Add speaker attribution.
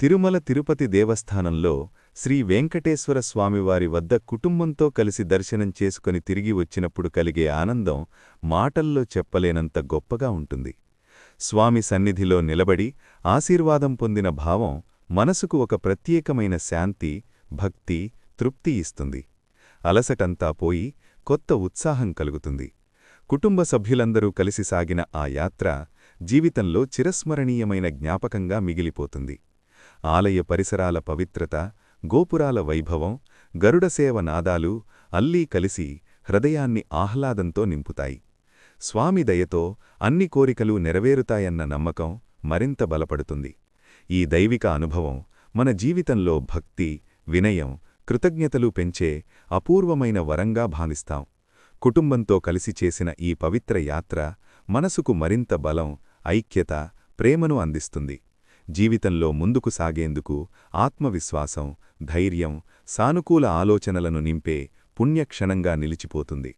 Speaker 1: తిరుమల తిరుపతి దేవస్థానంలో శ్రీ వెంకటేశ్వర స్వామివారి వద్ద కుటుంబంతో కలిసి దర్శనం చేసుకుని తిరిగి వచ్చినప్పుడు కలిగే ఆనందం మాటల్లో చెప్పలేనంత గొప్పగా ఉంటుంది. స్వామి సన్నిధిలో నిలబడి ఆశీర్వాదం పొందిన భావం మనసుకు ఒక ప్రత్యేకమైన శాంతి భక్తి తృప్తి ఇస్తుంది. అలసటంతా పోయి కొత్త ఉత్సాహం కలుగుతుంది. కుటుంబ సభ్యులందరూ కలిసి సాగిన ఆ యాత్ర జీవితంలో చిరస్మరణీయమైన జ్ఞాపకంగా మిగిలిపోతుంది. ఆలయ పరిసరాల పవిత్రత గోపురాల వైభవం గరుడసేవ నాదాలు అల్లీ కలిసి హృదయాన్ని ఆహ్లాదంతో నింపుతాయి. స్వామి దయతో అన్ని కోరికలు నెరవేరుతాయన్న నమ్మకం మరింత బలపడుతుంది. ఈ దైవిక అనుభవం మన జీవితంలో భక్తి వినయం కృతజ్ఞతలు పెంచే అపూర్వమైన వరంగా భావిస్తాం. కుటుంబంతో కలిసి చేసిన ఈ పవిత్ర యాత్ర మనసుకు మరింత బలం ఐక్యత ప్రేమను అందిస్తుంది. జీవితంలో ముందుకు సాగేందుకు ఆత్మవిశ్వాసం ధైర్యం సానుకూల ఆలోచనలను నింపే పుణ్యక్షణంగా నిలిచిపోతుంది.